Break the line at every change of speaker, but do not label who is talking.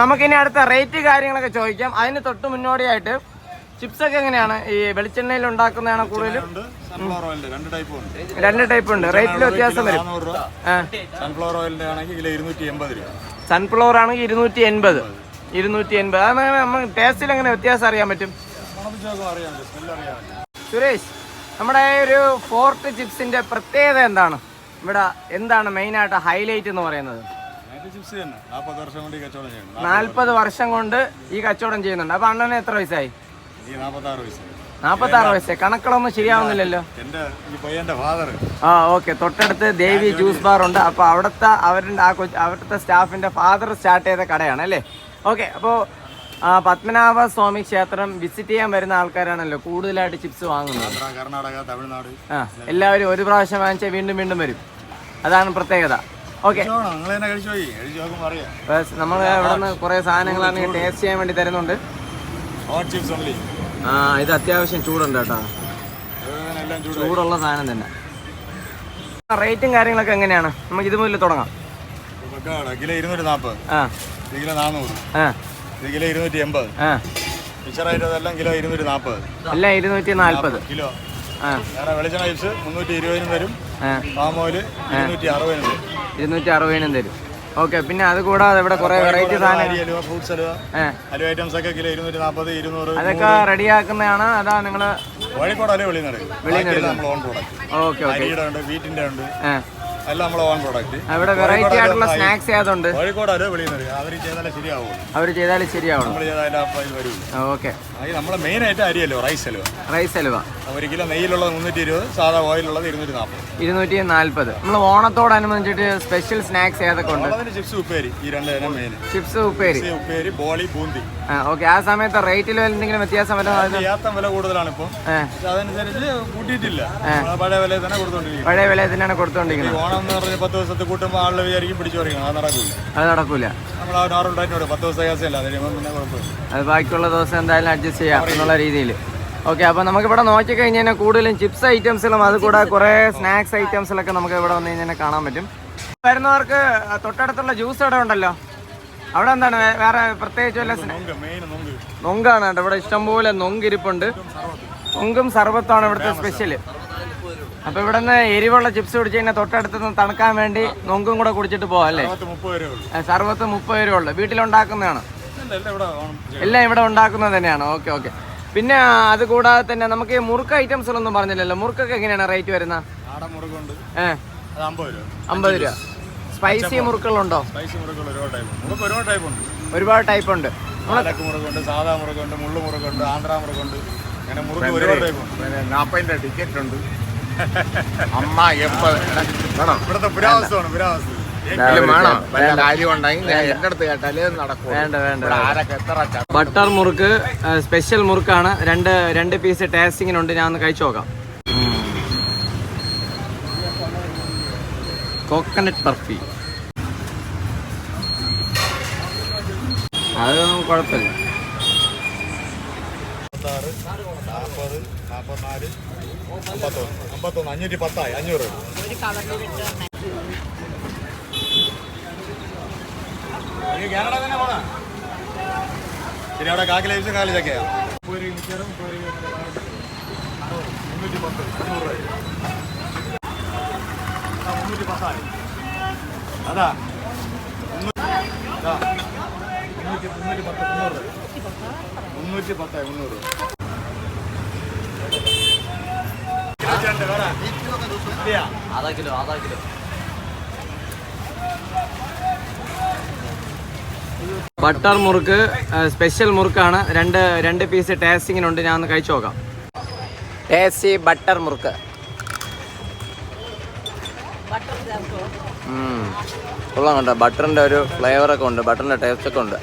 നമുക്കിനി അടുത്ത റേറ്റ് കാര്യങ്ങളൊക്കെ ചോദിക്കാം. അതിന് തൊട്ട് മുന്നോടിയായിട്ട് ചിപ്സ് ഒക്കെ എങ്ങനെയാണ്? ഈ വെളിച്ചെണ്ണയിൽ ഉണ്ടാക്കുന്നതാണ് കൂടുതലും?
രണ്ട് ടൈപ്പ് ഉണ്ട്.
റേറ്റിൽ വ്യത്യാസം വരും.
സൺഫ്ലവർ ഓയിലിന്റെ ആണെങ്കിൽ കിലോ ഇരുന്നൂറ്റി എൺപത് രൂപ.
സൺഫ്ലവർ ആണെങ്കിൽ ഇരുന്നൂറ്റി എൺപത്. ഇരുന്നൂറ്റി എൺപത്. അത് നമുക്ക് ടേസ്റ്റിൽ എങ്ങനെ വ്യത്യാസം അറിയാൻ പറ്റും? സുരേഷ് നമ്മുടെ ഒരു ഫോർട്ട് ചിപ്സിന്റെ പ്രത്യേകത എന്താണ്? ഇവിടെ എന്താണ് മെയിനായിട്ട് ഹൈലൈറ്റ് എന്ന് പറയുന്നത്?
ചിപ്സ് തന്നെ നാൽപ്പത് വർഷം കൊണ്ട് ഈ കച്ചവടം ചെയ്യണം
നാൽപ്പത് വർഷം. കൊണ്ട് ഈ കച്ചവടം ചെയ്യുന്നുണ്ട്. അപ്പൊ അണ്ണന് എത്ര വയസ്സായി?
ഈ നാൽപ്പത്താറ് വയസ്സ്
നാൽപ്പത്തി ആറ് വയസ്സായി. കണക്കുകളൊന്നും ശരിയാവുന്നില്ലല്ലോ?
എന്റെ ഈ പയ്യന്റെ ഫാദർ
ആ ഓക്കെ. തൊട്ടടുത്ത് ദേവി ജ്യൂസ് ബാർ ഉണ്ട്. അപ്പൊ അവിടുത്തെ അവരുടെ ആ അവിടുത്തെ സ്റ്റാഫിന്റെ ഫാദർ സ്റ്റാർട്ട് ചെയ്ത കടയാണ് അല്ലേ? ഓക്കെ. അപ്പോൾ പത്മനാഭ സ്വാമി ക്ഷേത്രം വിസിറ്റ് ചെയ്യാൻ വരുന്ന ആൾക്കാരാണല്ലോ കൂടുതലായിട്ട് ചിപ്സ് വാങ്ങുന്നത്.
കർണാടക തമിഴ്നാട്.
ആ എല്ലാവരും ഒരു പ്രാവശ്യം വാങ്ങിച്ചാൽ വീണ്ടും വീണ്ടും വരും. അതാണ് പ്രത്യേകത. ഓക്കെ. നമ്മൾ ഇവിടെ നിന്ന് കുറേ സാധനങ്ങളാണ് ടേസ്റ്റ് ചെയ്യാൻ വേണ്ടി തരുന്നുണ്ട്. ആ ഇത് അത്യാവശ്യം ചൂടുണ്ട് കേട്ടോ. ചൂടുള്ള സാധനം തന്നെ. റേറ്റും കാര്യങ്ങളൊക്കെ എങ്ങനെയാണ്? നമുക്ക് ഇത് മുതൽ തുടങ്ങാം.
കിലോ ഇരുന്നൂറ്റി നാൽപ്പത് കിലോ നാനൂറ് ഇരുന്നൂറ്റി എൺപത് അതെല്ലാം കിലോ ഇരുന്നൂറ്റി നാൽപ്പത്
എല്ലാം ഇരുന്നൂറ്റി നാൽപ്പത്
കിലോ.
ആ
വേറെ വെളിച്ചെണ്ണ ചിപ്സ് മുന്നൂറ്റി ഇരുപതിനും വരും.
ആ.
പാം ഓയിൽ ഇരുന്നൂറ്റി അറുപതിനും വരും.
ഇരുന്നൂറ്റി അറുപതിനും തരും. ഓക്കെ പിന്നെ അത് കൂടാതെ ഇവിടെ കുറെ വെറൈറ്റി സാധനം
അരി ഹലുവ ഫ്രൂട്ട്സ് ഹലുവ ഹലുവ ഐറ്റംസ് ഒക്കെ കിലോ ഇരുന്നൂറ്റി നാൽപ്പത് ഇരുന്നൂറ്
അതൊക്കെ റെഡിയാക്കുന്നതാണ് അതാ നിങ്ങൾ
കോഴിക്കോട് അല്ലേ വെളിയിൽ നിന്ന് നമ്മൾ ഓൺ പ്രോഡക്റ്റ്
ഓക്കെ ഓക്കെ.
അരിയുടെ ഉണ്ട് എല്ലാം ഓൺ പ്രോഡക്റ്റ്
അവിടെ വെറൈറ്റി ആയിട്ടുള്ള സ്നാക്സ് ഏതുണ്ട്
കോഴിക്കോട് അവർ ചെയ്താലേ ശരിയാവും.
അവർ ചെയ്താലേ
നമ്മൾ ചെയ്താൽ വരും.
ഓക്കെ.
നമ്മളെ മെയിൻ ആയിട്ട് അരിയല്ലോ റൈസ് അലുവ
റൈസ് അലുവ.
ഒരു കിലോ നെയ്യിലുള്ളത് മുന്നൂറ്റി ഇരുപത് സാധാ ഓയിലുള്ളത് ഇരുന്നൂറ്റി നാൽപ്പത്
ഇരുന്നൂറ്റി നാൽപ്പത് നമ്മൾ ഓണത്തോടനുബന്ധിച്ചിട്ട് സ്പെഷ്യൽ സ്നാക്സ് ഏതൊക്കെ ഉണ്ട്?
ചിപ്സ് ഉപ്പേരി ഈ രണ്ട് മെയിൻ
ചിപ്സ് ഉപ്പേരി.
ഉപ്പേരി ബോളി ബൂന്തി.
ആ ഓക്കെ. ആ സമയത്ത് റേറ്റിൽ എന്തെങ്കിലും വ്യത്യാസം വരും അത്
ഏത്തം വില കൂടുതലാണ് ഇപ്പൊ. അതനുസരിച്ച് കൂട്ടിയിട്ടില്ല. പഴയ വില തന്നെ കൊടുത്തോണ്ടിരിക്കുന്നത്
പഴയ വില തന്നെയാണ്
കൊടുത്തോണ്ടിരിക്കുന്നത്. എന്ന് പറഞ്ഞ് പത്ത് ദിവസത്തെ കൂട്ടുമ്പോൾ ആളുകൾ വിചാരിക്കും പിടിച്ചു പറിക്കണം അത് നടക്കില്ല
അത് നടക്കൂല.
നമ്മൾ ആ ഡയറ്റിനോട് പത്ത് ദിവസത്തെ കേസല്ല അത് കഴിയുമ്പോൾ പിന്നെ കുഴപ്പമില്ല.
അത് ബാക്കിയുള്ള ദിവസം എന്തായാലും അഡ്ജസ്റ്റ് ചെയ്യാം എന്നുള്ള രീതിയിൽ. ഓക്കെ അപ്പോൾ നമുക്കിവിടെ നോക്കി കഴിഞ്ഞാൽ കൂടുതലും ചിപ്സ് ഐറ്റംസിലും അത് കൂടെ കുറേ സ്നാക്സ് ഐറ്റംസിലൊക്കെ നമുക്ക് ഇവിടെ വന്നു കഴിഞ്ഞാൽ കാണാൻ പറ്റും. വരുന്നവർക്ക് തൊട്ടടുത്തുള്ള ജ്യൂസ് ഇവിടെ ഉണ്ടല്ലോ? അവിടെ എന്താണ്? വേറെ പ്രത്യേകിച്ച് വല്ല നൊങ്കാണ് കേട്ടോ. ഇവിടെ ഇഷ്ടംപോലെ നൊങ്കിരിപ്പുണ്ട്. നൊങ്കും സർബത്താണ് ഇവിടുത്തെ സ്പെഷ്യൽ അപ്പോൾ ഇവിടെ നിന്ന് എരിവുള്ള ചിപ്സ് കുടിച്ച് കഴിഞ്ഞാൽ തൊട്ടടുത്ത് നിന്ന് തണുക്കാൻ വേണ്ടി നൊങ്കും കൂടെ കുടിച്ചിട്ട് പോവാം അല്ലേ?
സർവത്ത് മുപ്പത്
രൂപ ഉള്ളു. വീട്ടിലുണ്ടാക്കുന്നതാണ്.
എല്ലാം ഇവിടെ
എല്ലാം ഇവിടെ ഉണ്ടാക്കുന്നത് തന്നെയാണ്. Okay okay. പിന്നെ അത് കൂടാതെ തന്നെ നമുക്ക് ഈ മുറുക്ക് ഒന്നും പറഞ്ഞില്ലല്ലോ. മുറുക്കൊക്കെ എങ്ങനെയാണ് റേറ്റ് വരുന്നത്?
അത് അമ്പത് രൂപ.
സ്പൈസി മുറുക്കുകളുണ്ടോ
ഒരുപാട് ടൈപ്പ് മുറുക്ക് ഒരുപാട് ടൈപ്പ് ഉണ്ട്.
ഒരുപാട് ടൈപ്പ് ഉണ്ട്.
പാലക്ക് മുറുക്കുണ്ട് സാധാ മുറുക്കുണ്ട് മുള്ളു മുറുക്കുണ്ട് ആന്ധ്ര മുറുക്കുണ്ട്. അങ്ങനെ മുറുക്ക് ഒരുപാട് ടൈപ്പ് ഉണ്ട്.
ടിക്കറ്റ് ഉണ്ട്. അമ്മ എൺപത് വേണം?
ഇവിടുത്തെ പുരാവസ്തുവാണ് പുരാവസ്തു.
ഇതിലും വേണം? വല്ല കാര്യം ഉണ്ടെങ്കിൽ എന്റെ അടുത്ത് കേട്ടാലേ നടക്കും
വേണ്ട വേണ്ട
ഇവിടെ ആരൊക്കെ എത്ര ച-
ബട്ടർ മുറുക്ക് സ്പെഷ്യൽ മുറുക്കാണ്. രണ്ട് രണ്ട് പീസ് ടേസ്റ്റിങ്ങിനുണ്ട് ഞാൻ ഒന്ന് കഴിച്ചു നോക്കാം. കോക്കനട്ട് ബർഫി. അത് കുഴപ്പമില്ല.
അമ്പത്താറ് നാൽപ്പത് നാൽപ്പത്തിനാല് അമ്പത്തൊന്ന്. അമ്പത്തൊന്ന് അഞ്ഞൂറ്റി പത്തായി അഞ്ഞൂറ്. കാനഡ തന്നെ പോണ. ശരി അവിടെ കാക്കി ലൈഫ് കാലി ചക്കയാ മുപ്പത് രൂപ മിച്ചറും മുപ്പത് രൂപ മുന്നൂറ്റി പത്ത് അഞ്ഞൂറ്. രൂപ ആ, മുന്നൂറ്റി പത്തായി. അതാ. മുന്നൂറ്റി അതാ. മുന്നൂറ്റി മുന്നൂറ്റി പത്ത് മുന്നൂറ് രൂപ മുന്നൂറ്റി പത്ത് മുന്നൂറ്.
ആധാ കിലോ ആധാ കിലോ ബട്ടർ മുറുക്ക് സ്പെഷ്യൽ മുറുക്കാണ്. രണ്ട് രണ്ട് പീസ് ടേസ്റ്റിങ്ങിനുണ്ട് ഞാൻ ഒന്ന് കഴിച്ചു നോക്കാം. ടേസ്റ്റി ബട്ടർ മുറുക്ക്. കൊള്ളാം കേട്ടോ. ബട്ടറിന്റെ ഒരു ഫ്ലേവറൊക്കെ ഉണ്ട്. ബട്ടറിന്റെ ടേസ്റ്റൊക്കെ ഉണ്ട്.